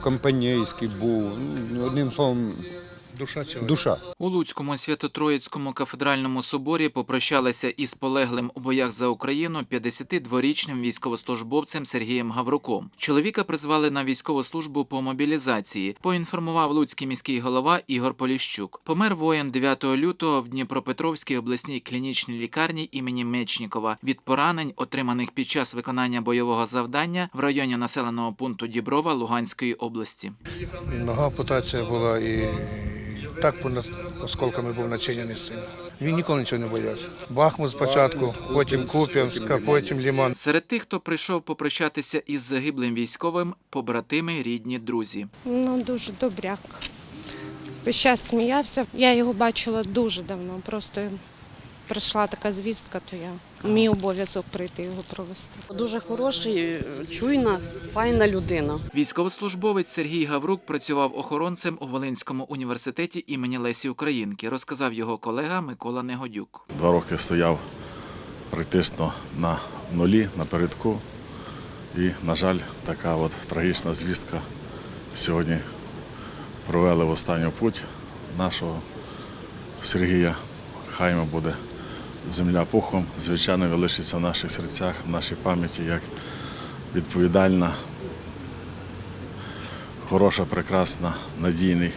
компанійський був, ну, одним словом, Душа чоловіка. душа. У Луцькому Свято-Троїцькому кафедральному соборі попрощалися із полеглим у боях за Україну 52-річним військовослужбовцем Сергієм Гавруком. Чоловіка призвали на військову службу по мобілізації. Поінформував луцький міський голова Ігор Поліщук. Помер воїн 9 лютого в Дніпропетровській обласній клінічній лікарні імені Мечнікова від поранень, отриманих під час виконання бойового завдання в районі населеного пункту Діброва Луганської області. Нога ампутація була і так по нас осколками був начинений син. Він ніколи нічого не боявся. Бахмут спочатку, потім Куп'янськ, а потім Ліман. Серед тих, хто прийшов попрощатися із загиблим військовим, побратими, рідні, друзі. Ну, дуже добряк. Весь час сміявся. Я його бачила дуже давно. Просто прийшла така звістка, то я мій обов'язок прийти його провести. Дуже хороший, чуйна, файна людина. Військовослужбовець Сергій Гаврук працював охоронцем у Волинському університеті імені Лесі Українки, розказав його колега Микола Негодюк. Два роки стояв практично на нулі, напередку. І, на жаль, така от трагічна звістка сьогодні провели в останню путь нашого Сергія. Хай йому буде земля пухом. Звичайно, він лишиться в наших серцях, в нашій пам'яті як відповідальна, хороша, прекрасна, надійний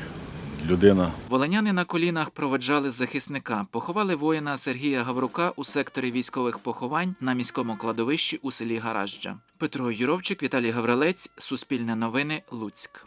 людина, Волиняни на колінах проведжали захисника. Поховали воїна Сергія Гаврука у секторі військових поховань на міському кладовищі у селі Гаражджа. Петро Юровчик, Віталій Гаврилець, Суспільне новини, Луцьк.